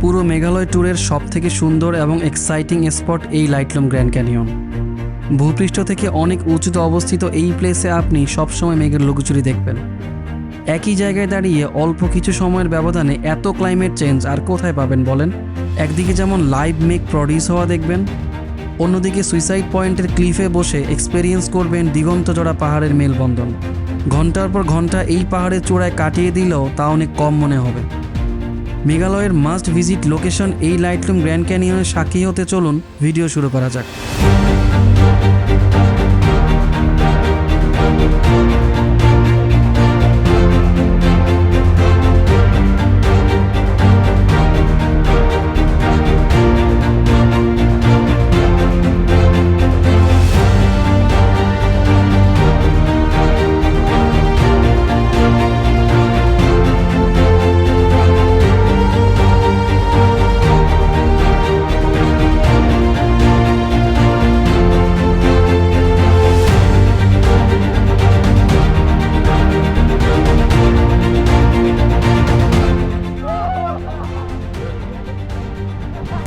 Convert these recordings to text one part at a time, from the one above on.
পুরো মেঘালয় ট্যুরের সব থেকে সুন্দর এবং এক্সাইটিং স্পট এই লাইটলুম গ্র্যান্ড ক্যানিয়ন। ভূপৃষ্ঠ থেকে অনেক উঁচুতে অবস্থিত এই প্লেসে আপনি সবসময় মেঘের লুকোচুরি দেখবেন। একই জায়গায় দাঁড়িয়ে অল্প কিছু সময়ের ব্যবধানে এত ক্লাইমেট চেঞ্জ আর কোথায় পাবেন বলেন? একদিকে যেমন লাইভ মেঘ প্রডিউস হওয়া দেখবেন, অন্যদিকে সুইসাইড পয়েন্টের ক্লিফে বসে এক্সপেরিয়েন্স করবেন দিগন্তজোড়া পাহাড়ের মেলবন্ধন। ঘণ্টার পর ঘণ্টা এই পাহাড়ের চূড়ায় কাটিয়ে দিলেও তা অনেক কম মনে হবে। মেঘালয়ের মাস্ট ভিজিট লোকেশন এই লাইটলুম গ্র্যান্ড ক্যানিয়নের সাক্ষী হতে চলুন ভিডিও শুরু করা যাক।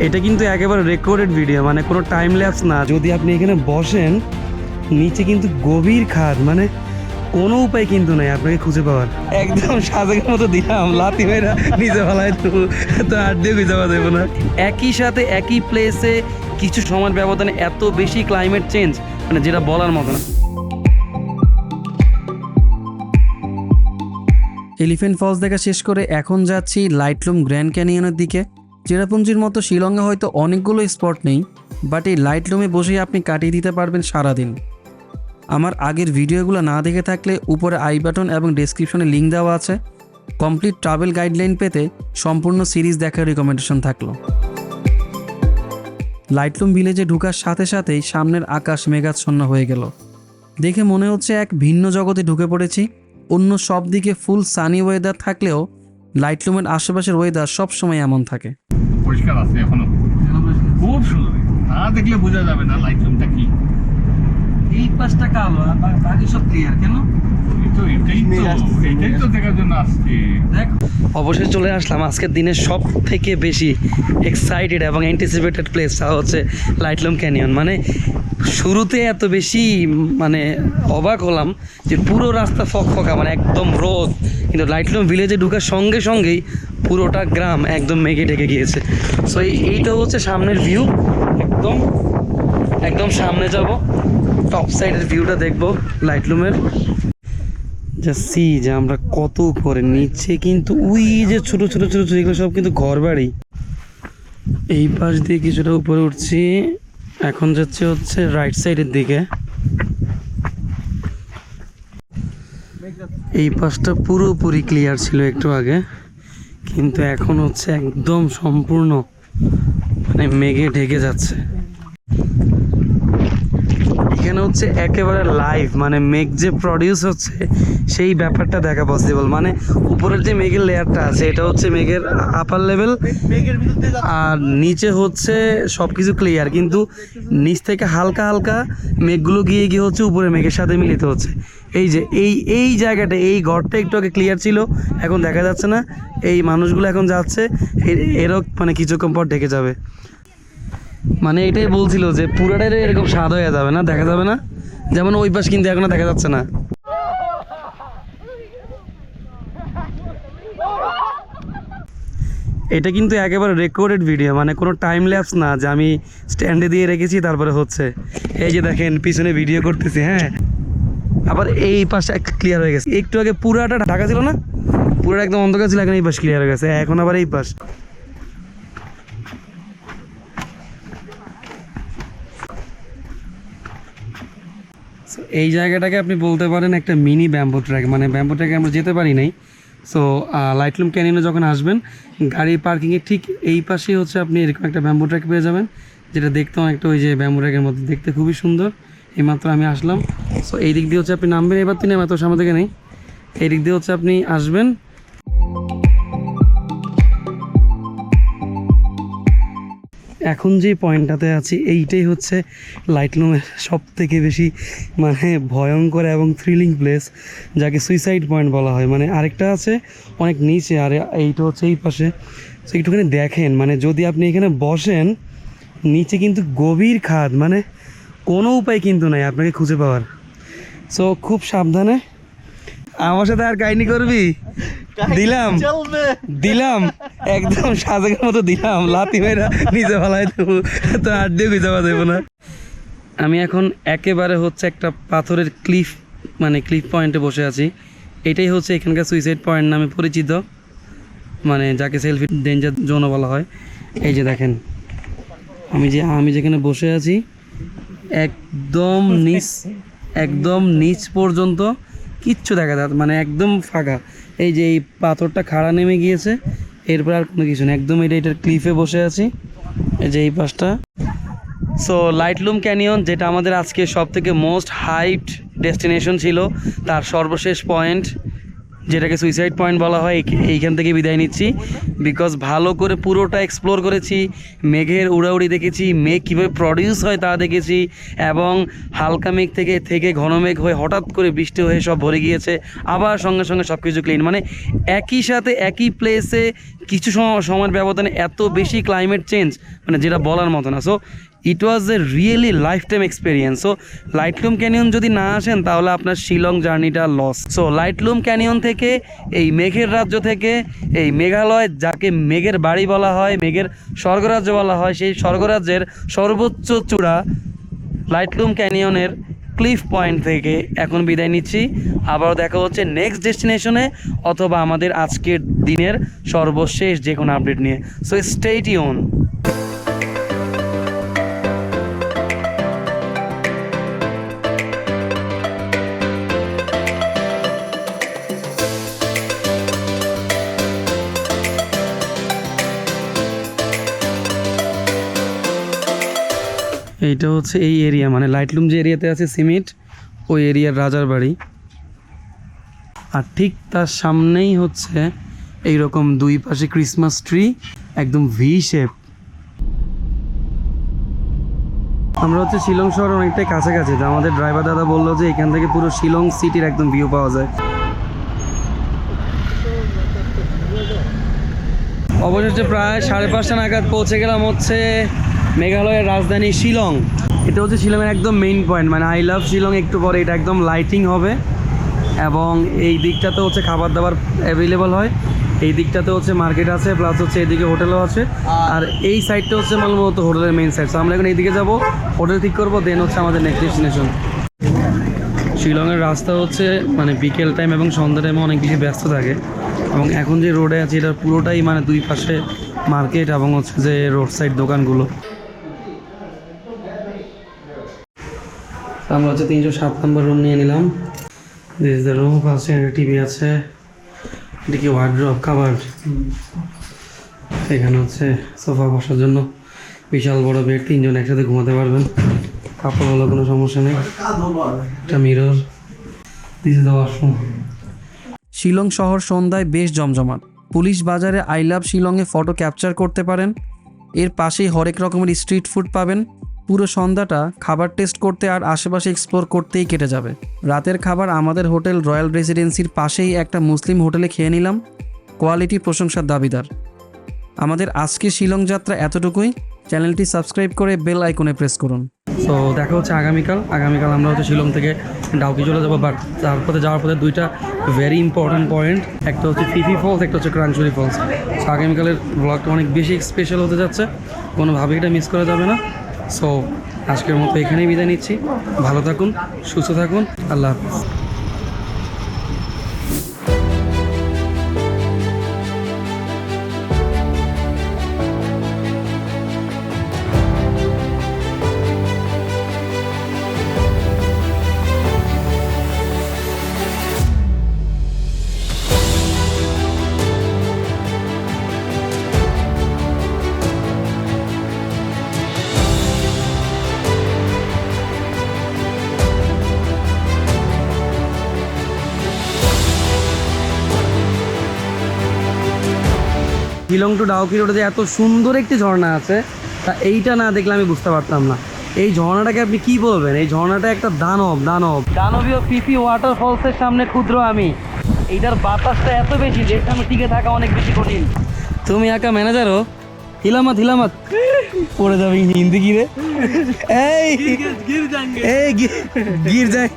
এটা কিন্তু একেবারে রেকর্ডেড ভিডিও মানে কোনো টাইম ল্যাপস না। যদি আপনি এখানে বসেন, নিচে কিন্তু গভীর খাদ মানে কোনো উপায় কিন্তু নাই আপনাকে খুঁজে পাওয়ার। একদম সাজেকের মতো দিলাম লাতি মেয়েরা নিচে ফেলায় তো তো আর দিয়ে খুঁজে পাওয়া যাবে না। একই সাথে একই প্লেসে কিছু সময়ের ব্যবধানে এত বেশি ক্লাইমেট চেঞ্জ মানে যেটা বলার মতো না। এলিফেন্ট ফলস দেখা শেষ করে এখন যাচ্ছি লাইটলুম গ্র্যান্ড ক্যানিয়নের দিকে। চেরাপুঞ্জির মতো শিলংয়ে হয়তো অনেকগুলো স্পট নেই বাট এই লাইটলুমে বসেই আপনি কাটিয়ে দিতে পারবেন সারাদিন। আমার আগের ভিডিওগুলো না দেখে থাকলে উপরে আই বাটন এবং ডেসক্রিপশনে লিঙ্ক দেওয়া আছে। কমপ্লিট ট্রাভেল গাইডলাইন পেতে সম্পূর্ণ সিরিজ দেখার রিকমেন্ডেশন থাকল। লাইটলুম ভিলেজে ঢুকার সাথে সাথেই সামনের আকাশ মেঘাচ্ছন্ন হয়ে গেল। দেখে মনে হচ্ছে এক ভিন্ন জগতে ঢুকে পড়েছি। অন্য সব দিকে ফুল সানি ওয়েদার থাকলেও লাইটলুমের আশেপাশের ওয়েদার সবসময় এমন থাকে। পরিষ্কার আছে এখনও। খুব সুন্দর। না দেখলে বোঝা যাবে না লাইট রুমটা কি। এই পাঁচটা কালো আর বাকি সব ক্লিয়ার কেন? এই তো এটাই তো এটাই তো দেখার জন্য আসছে। দেখ। অবশেষে চলে আসলাম আজকের দিনের সব থেকে বেশি এক্সাইটেড এবং অ্যান্টিসিপেটেড প্লেস তা হচ্ছে লাইটলুম ক্যানিয়ন মানে শুরুতে এত বেশি মানে অবাক হলাম যে পুরো রাস্তা ফকফকা মানে একদম রোদ। কিন্তু লাইটলুম ভিলেজে ঢুকার সঙ্গে সঙ্গেই পুরোটা গ্রাম একদম মেঘে ঢেকে গিয়েছে। সো এইটা হচ্ছে সামনের ভিউ একদম একদম সামনে যাব। টপ সাইডের ভিউটা দেখব লাইটলুমের যা সি যে আমরা কত উপরে নিচে কিন্তু ওই যে ছোট ছোট ছোট ছোট, এগুলো সব কিন্তু ঘর বাড়ি। এই পাশ দিয়ে কিছুটা উপরে উঠছি, এখন যাচ্ছে হচ্ছে রাইট সাইডের দিকে। এই পাশটা পুরোপুরি ক্লিয়ার ছিল একটু আগে, কিন্তু এখন হচ্ছে একদম সম্পূর্ণ মানে মেঘে ঢেকে যাচ্ছে। এখানে হচ্ছে একেবারে লাইভ মানে মেঘ যে প্রডিউস হচ্ছে, সেই ব্যাপারটা দেখা পসিবল মানে উপরের যে মেঘের লেয়ারটা আছে, এটা হচ্ছে মেঘের আপার লেভেল আর নিচে হচ্ছে সব কিছু ক্লিয়ার কিন্তু নিচ থেকে হালকা হালকা মেঘগুলো গিয়ে গিয়ে হচ্ছে উপরে মেঘের সাথে মিলিত হচ্ছে। এই যে, এই এই জায়গাটা, এই ঘরটা একটু আগে ক্লিয়ার ছিল, এখন দেখা যাচ্ছে না। এই মানুষগুলো এখন যাচ্ছে এর- এরও মানে কিছুক্ষণ পর ঢেকে যাবে। মানে এটাই বলছিল যে পুরাটাই এরকম স্বাদ হয়ে যাবে না, দেখা যাবে না? যেমন ওই পাশ কিন্তু এখনও দেখা যাচ্ছে না। এটা কিন্তু একেবারে রেকর্ডেড ভিডিও মানে কোনো টাইম ল্যাপস না যে আমি স্ট্যান্ডে দিয়ে রেখেছি, তারপরে হচ্ছে। এই যে দেখেন, পিছনে ভিডিও করতেছি হ্যাঁ। আবার এই পাশটা ক্লিয়ার হয়ে গেছে। একটু আগে পুরাটা ঢাকা ছিল না? পুরোটা একদম অন্ধকার ছিল, এখন এই পাশ ক্লিয়ার হয়ে গেছে, এখন আবার এই পাশ। এই জায়গাটাকে আপনি বলতে পারেন একটা মিনি ব্যাম্বো ট্র্যাক মানে ব্যাম্বো ট্র্যাকে আমরা যেতে পারি নাই। সো লাইটলুম ক্যানিনে যখন আসবেন গাড়ি পার্কিংয়ের ঠিক এই পাশেই হচ্ছে আপনি এরকম একটা ব্যাম্বো ট্র্যাক পেয়ে যাবেন, যেটা দেখতে একটা ওই যে ব্যাম্বো ট্র্যাকের মধ্যে দেখতে খুবই সুন্দর। এইমাত্র আমি আসলাম। সো এই দিক দিয়ে হচ্ছে আপনি নামবেন, এবার তিনি এত সামনে থেকে নেই। এই দিক দিয়ে হচ্ছে আপনি আসবেন এখন যে পয়েন্টটাতে আছি, এইটাই হচ্ছে লাইটলুমের সব থেকে বেশি মানে ভয়ঙ্কর এবং থ্রিলিং প্লেস যাকে সুইসাইড পয়েন্ট বলা হয়। মানে আরেকটা আছে অনেক নিচে, আর এইটা হচ্ছে এই পাশে। তো একটুখানি দেখেন মানে যদি আপনি এখানে বসেন, নিচে কিন্তু গভীর খাদ মানে কোনো উপায় কিন্তু নাই আপনাকে খুঁজে পাওয়ার। সো খুব সাবধানে। আমার সাথে আর কাহিনি করবি? দিলাম। দিলাম। একদম সাজেকের মতো দিলাম। লাতি মেরা নিচে ফেলাই দেবো। তো আর দিয়ে খুঁজে পাওয়া যাবে না। আমি এখন একেবারে হচ্ছে একটা পাথরের ক্লিফ মানে ক্লিফ পয়েন্টে বসে আছি। এটাই হচ্ছে এখানকার সুইসাইড পয়েন্ট নামে পরিচিত। মানে যাকে সেলফি ডেঞ্জার জোনও বলা হয়। এই যে দেখেন। আমি যে আমি যেখানে বসে আছি একদম নিচ একদম নিচ পর্যন্ত কিচ্ছু দেখা যাচ্ছে মানে একদম ফাঁকা। এই যে এই পাথরটা খাড়া নেমে গিয়েছে, এরপর আর কোনো কিছু না একদম এটা এটার ক্লিফে বসে আছি। এই যে এই পাশটা। সো লাইটলুম ক্যানিয়ন যেটা আমাদের আজকে সব থেকে মোস্ট হাইট ডেস্টিনেশন ছিল, তার সর্বশেষ পয়েন্ট যেটাকে সুইসাইড পয়েন্ট বলা হয়, এই- এইখান থেকে বিদায় নিচ্ছি। বিকজ ভালো করে পুরোটা এক্সপ্লোর করেছি, মেঘের উড়াউড়ি দেখেছি, মেঘ কীভাবে প্রডিউস হয় তা দেখেছি, এবং হালকা মেঘ থেকে থেকে ঘন মেঘ হয়ে হঠাৎ করে বৃষ্টি হয়ে সব ভরে গিয়েছে, আবার সঙ্গে সঙ্গে সব কিছু ক্লিন মানে একই সাথে একই প্লেসে কিছু সময় সময়ের ব্যবধানে এত বেশি ক্লাইমেট চেঞ্জ মানে যেটা বলার মতো না। So it was a really lifetime experience so Laitlum canyon যদি না আসেন, তাহলে আপনার শিলং জার্নিটা লস সো লাইটলুম ক্যানিয়ন থেকে, এই মেঘের রাজ্য থেকে, এই মেঘালয় যাকে মেঘের বাড়ি বলা হয়, মেঘের স্বর্গরাজ্য বলা হয়, সেই স্বর্গরাজ্যের সর্বোচ্চ চূড়া লাইটলুম ক্যানিয়নের ক্লিফ পয়েন্ট থেকে এখন বিদায় নিচ্ছি। আবারও দেখা হচ্ছে নেক্সট ডেস্টিনেশনে অথবা আমাদের আজকের দিনের সর্বশেষ যে কোনো আপডেট নিয়ে। সো স্টেট ইউন এইটা হচ্ছে এই এরিয়া মানে লাইটলুম যে এরিয়াতে আছে সিমেন্ট ওই এরিয়ার রাজার বাড়ি। আর ঠিক তার সামনেই হচ্ছে এই রকম দুই পাশে ক্রিসমাস ট্রি একদম ভি শেপ আমরা হচ্ছে শিলং শহর অনেকটাই কাছাকাছি, তো আমাদের ড্রাইভার দাদা বলল যে এখান থেকে পুরো শিলং সিটির একদম ভিউ পাওয়া যায়। অবশেষে প্রায় সাড়ে পাঁচটা নাগাদ পৌঁছে গেলাম হচ্ছে মেঘালয়ের রাজধানী শিলং। এটা হচ্ছে শিলংয়ের একদম মেইন পয়েন্ট মানে আই লাভ শিলং একটু পরে এটা একদম লাইটিং হবে। এবং এই দিকটাতে হচ্ছে খাবার দাবার অ্যাভেলেবল হয়। এই দিকটাতে হচ্ছে মার্কেট আছে প্লাস হচ্ছে এদিকে হোটেলও আছে। আর এই সাইডটা হচ্ছে আমার মূলত হোটেলের মেইন সাইড আমরা এখন এইদিকে যাব হোটেল ঠিক করব দেন হচ্ছে আমাদের নেক্সট ডেস্টিনেশন শিলংয়ের রাস্তা হচ্ছে মানে বিকেল টাইম এবং সন্ধ্যা টাইমে অনেক বেশি ব্যস্ত থাকে। এবং এখন যে রোডে আছে, এটা পুরোটাই মানে দুই পাশে মার্কেট এবং হচ্ছে যে রোড সাইড দোকানগুলো। আমরা হচ্ছে তিনশো সাত নম্বর রুম নিয়ে নিলাম। দিস দ্য রুম ফার্স্ট একটা টিভি আছে। এদিকে ওয়ার্ড্রপ কাভার্ড এখানে হচ্ছে সোফা বসার জন্য বিশাল বড় বেড তিনজন একসাথে ঘুমাতে পারবেন। কাপড় হলো কোনো সমস্যা নেই। একটা mirror this the washroom Shillong শহর সন্ধ্যায় বেশ জমজমাট। পুলিশ বাজারে আই লাভ শিলংয়ে ফটো ক্যাপচার করতে পারেন। এর পাশেই হরেক রকমের স্ট্রিট ফুড পাবেন। পুরো সন্ধ্যাটা খাবার টেস্ট করতে আর আশেপাশে এক্সপ্লোর করতেই কেটে যাবে। রাতের খাবার আমাদের হোটেল রয়্যাল রেসিডেন্সির পাশেই একটা মুসলিম হোটেলে খেয়ে নিলাম। কোয়ালিটি প্রশংসার দাবিদার। আমাদের আজকে শিলং যাত্রা এতটুকুই। চ্যানেলটি সাবস্ক্রাইব করে বেল আইকনে প্রেস করুন। তো দেখা হচ্ছে আগামীকাল। আগামীকাল আমরা হচ্ছে শিলং থেকে ডাউকি চলে যাব বাট তারপরে যাওয়ার পথে দুইটা ভেরি ইম্পর্ট্যান্ট পয়েন্ট একটা হচ্ছে ফিফি ফলস একটা হচ্ছে ক্রাঞ্চুরি ফলস আগামীকালের ব্লগটা অনেক বেশি স্পেশাল হতে যাচ্ছে। কোনোভাবেই এটা মিস করা যাবে না। সো আজকের মতো এখানেই বিদায় নিচ্ছি। ভালো থাকুন সুস্থ থাকুন আল্লাহ হাফিজ। শিলং টু ডাউকি রোডে যে এত সুন্দর একটি ঝর্ণা আছে, তা এইটা না দেখলে আমি বুঝতে পারতাম না। এই ঝর্ণাটাকে আপনি কি বলবেন? এই ঝর্ণাটা একটা দানব দানব। দানবীয় পিপি ওয়াটারফলসের সামনে ক্ষুদ্র আমি। এইটার বাতাসটা এত বেশি, যে সামনে টিকে থাকা অনেক বেশি কঠিন। তুমি একা ম্যানেজারও হিলামাত হিলামাত। পড়ে যাবে হিন্দি গিরে। এই এই গির যায়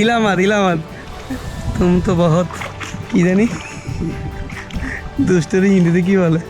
হিলামাত হিলামাত। তুম তো বহুত, কি জানি? দুষ্টরি হিন্দিতে কি বলে?